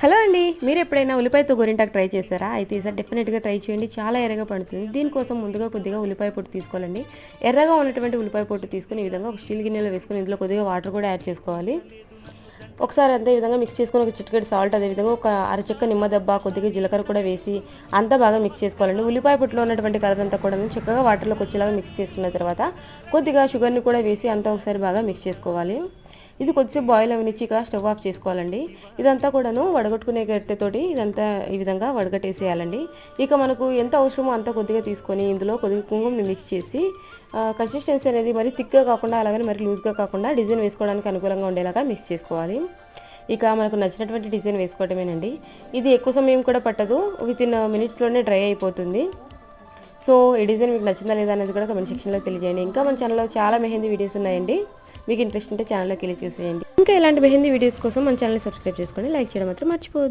Hello అండి మీరు ఎప్పుడైనా ఉల్లిపాయతో గోరింటాకు ట్రై చేశారా? అయితే ఈసారి డెఫినెట్గా ట్రై చేయండి చాలా ఎర్రగా పడుతుంది. దీనికోసం ముందుగా కొద్దిగా ఉల్లిపాయ పొట్టు తీసుకోవాలండి. ఎర్రగా ఉన్నటువంటి ఉల్లిపాయ పొట్టు తీసుకుని ఈ విధంగా ఒక స్టీల్ గిన్నెలో వేసుకుని ఇందులో కొద్దిగా వాటర్ కూడా యాడ్ చేసుకోవాలి. ఒకసారి అంతే ఈ విధంగా మిక్స్ చేసుకుని ఒక చిటికెడు సాల్ట్ అదేవిధంగా ఒక అరచెక్క నిమ్మ దెబ్బ కొద్దిగా జీలకర్ర కూడా వేసి అంతా బాగా మిక్స్ చేసుకోవాలండి. ఉల్లిపాయ పొట్టులో ఉన్నటువంటి కలదంతా కూడా చక్కగా వాటర్లోకి వచ్చేలాగా మిక్స్ చేసుకున్న తర్వాత కొద్దిగా షుగర్ని కూడా వేసి అంతా ఒకసారి బాగా మిక్స్ చేసుకోవాలి. ఇది కొద్దిసేపు బాయిల్ అవనిచ్చి ఇక స్టవ్ ఆఫ్ చేసుకోవాలండి. ఇదంతా కూడాను వడగట్టుకునే గట్టెతోటి ఇదంతా ఈ విధంగా వడగట్టేసేయాలండి. ఇక మనకు ఎంత అవసరమో అంత కొద్దిగా తీసుకొని ఇందులో కొద్దిగా కుంకుమని మిక్స్ చేసి కన్సిస్టెన్సీ అనేది మరి థిక్గా కాకుండా అలాగే మరి లూజ్గా కాకుండా డిజైన్ వేసుకోవడానికి అనుకూలంగా ఉండేలాగా మిక్స్ చేసుకోవాలి. ఇక మనకు నచ్చినటువంటి డిజైన్ వేసుకోవటమేనండి. ఇది ఎక్కువ సమయం కూడా పట్టదు. విత్ ఇన్ మినిట్స్లోనే డ్రై అయిపోతుంది. సో ఈ డిజైన్ మీకు నచ్చిందా లేదా అనేది కూడా కమెంట్ సెక్షన్లో తెలియజేయండి. ఇంకా మన ఛానల్లో చాలా మెహందీ వీడియోస్ ఉన్నాయండి. మీకు ఇంట్రెస్ట్ ఉంటే ఛానల్లోకి వెళ్ళి చూసేయండి. ఇంకా ఇలాంటి మెహందీ వీడియోస్ కోసం మన ఛానల్ సబ్స్క్రైబ్ చేసుకోండి లైక్ చేయడం మాత్రం మర్చిపోదు